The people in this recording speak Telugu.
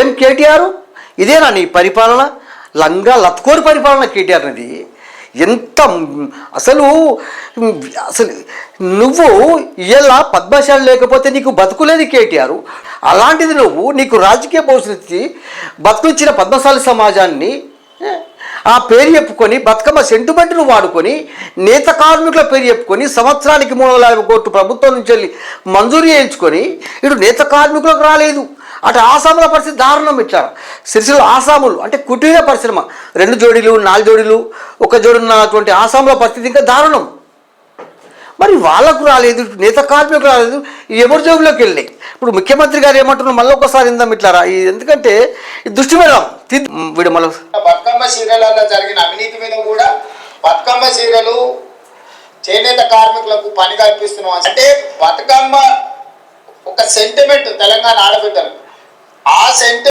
ఏం కేటీఆర్? ఇదేనా నీ పరిపాలన? లంగా లత్కోరు పరిపాలన కేటీఆర్ నది. ఎంత అసలు అసలు నువ్వు ఇలా పద్మశాలి లేకపోతే నీకు బతుకులేదు కేటీఆర్. అలాంటిది నువ్వు నీకు రాజకీయ భవిష్యత్తు బతుకుచ్చిన పద్మశాలి సమాజాన్ని ఆ పేరు చెప్పుకొని బతుకమ్మ సెంటిమెంట్ను వాడుకొని నేత కార్మికుల పేరు చెప్పుకొని సంవత్సరానికి మూడు వందల యాభై కోట్లు ప్రభుత్వం నుంచి వెళ్ళి మంజూరు చేయించుకొని ఇటు నేత కార్మికులకు రాలేదు. అటు ఆసాముల పరిస్థితి దారుణం ఇట్లా సిరిసిల్ల ఆసాములు అంటే కుటీర పరిశ్రమ. రెండు జోడీలు నాలుగు జోడీలు ఒక జోడి ఉన్నటువంటి ఆసాముల పరిస్థితి ఇంకా దారుణం. మరి వాళ్ళకు రాలేదు నేత కార్మికులకు రాలేదు ఈ ఎవరి జోబులోకి వెళ్ళాయి ఇప్పుడు ముఖ్యమంత్రి గారు ఏమంటున్నారు మళ్ళీ ఒకసారి ఇందాం ఇట్లారా? ఇది ఎందుకంటే దృష్టి పెడదాం. వీడు మళ్ళీ బతుకమ్మ సీరియల్లో జరిగిన అవినీతి మీద కూడా బతుకమ్మ సీరియలు చేనేత కార్మికులకు పని కల్పిస్తున్నాం అంటే బతుకమ్మ ఒక సెంటిమెంట్ తెలంగాణ ఆడబిడ్డలు ఆ సెంటి